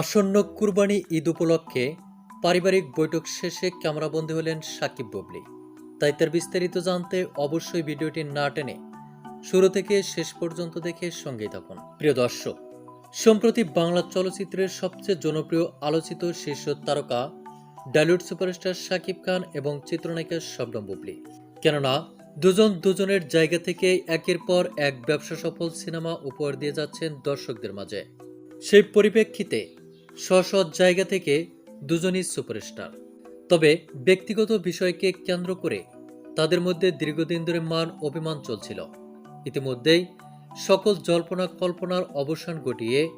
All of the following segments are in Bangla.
আসন্ন কুরবানি ঈদ উপলক্ষে পারিবারিক বৈঠক শেষে ক্যামেরাবন্দী হলেন সাকিব বুবলি। তাই তার বিস্তারিত জানতে অবশ্যই ভিডিওটি না টেনে শুরু থেকে শেষ পর্যন্ত দেখে সঙ্গেই থাকুন। প্রিয় দর্শক, সম্প্রতি বাংলা চলচ্চিত্রের সবচেয়ে জনপ্রিয় আলোচিত শীর্ষ তারকা, ডালিউড সুপারস্টার শাকিব খান এবং চিত্রনায়িকা শবনম বুবলি। কেননা, দুজন দুজনের জায়গা থেকে একের পর এক ব্যবসা সফল সিনেমা উপহার দিয়ে যাচ্ছেন দর্শকদের মাঝে। সেই পরিপ্রেক্ষিতে স্ব জায়গা থেকে দুজনই সুপারস্টার। তবে ব্যক্তিগত বিষয়কে কেন্দ্র করে তাদের মধ্যে দীর্ঘদিন ধরে মান অভিমান চলছিল। ইতিমধ্যেই সকল জল্পনা কল্পনার অবসান ঘটিয়ে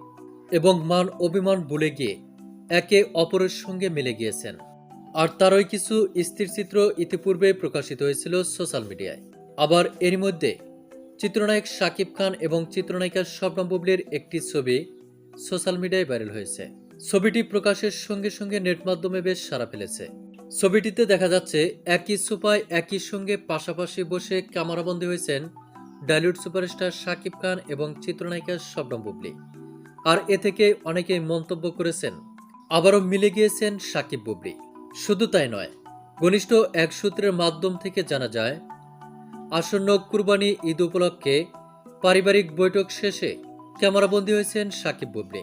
এবং মান অভিমান ভুলে গিয়ে একে অপরের সঙ্গে মিলে গিয়েছেন। আর তারই কিছু স্থিরচিত্র ইতিপূর্বে প্রকাশিত হয়েছিল সোশ্যাল মিডিয়ায়। আবার এরই মধ্যে চিত্রনায়ক শাকিব খান এবং চিত্রনায়িকা শবনম বুবলির একটি ছবি সোশ্যাল মিডিয়ায় ভাইরাল হয়েছে। ছবিটি প্রকাশের সঙ্গে সঙ্গে নেট মাধ্যমে বেশ সাড়া ফেলেছে। ছবিটিতে দেখা যাচ্ছে, একই সোফায় একই সঙ্গে পাশাপাশি বসে ক্যামেরাবন্দী হয়েছেন ডালিউড সুপারস্টার শাকিব খান এবং চিত্রনায়িকা শবনম বুবলি। আর এ থেকে অনেকেই মন্তব্য করেছেন, আবারও মিলে গিয়েছেন সাকিব বুবলি। শুধু তাই নয়, ঘনিষ্ঠ এক সূত্রের মাধ্যম থেকে জানা যায়, আসন্ন কুরবানি ঈদ উপলক্ষে পারিবারিক বৈঠক শেষে ক্যামেরাবন্দি হয়েছেন সাকিব বুবলি।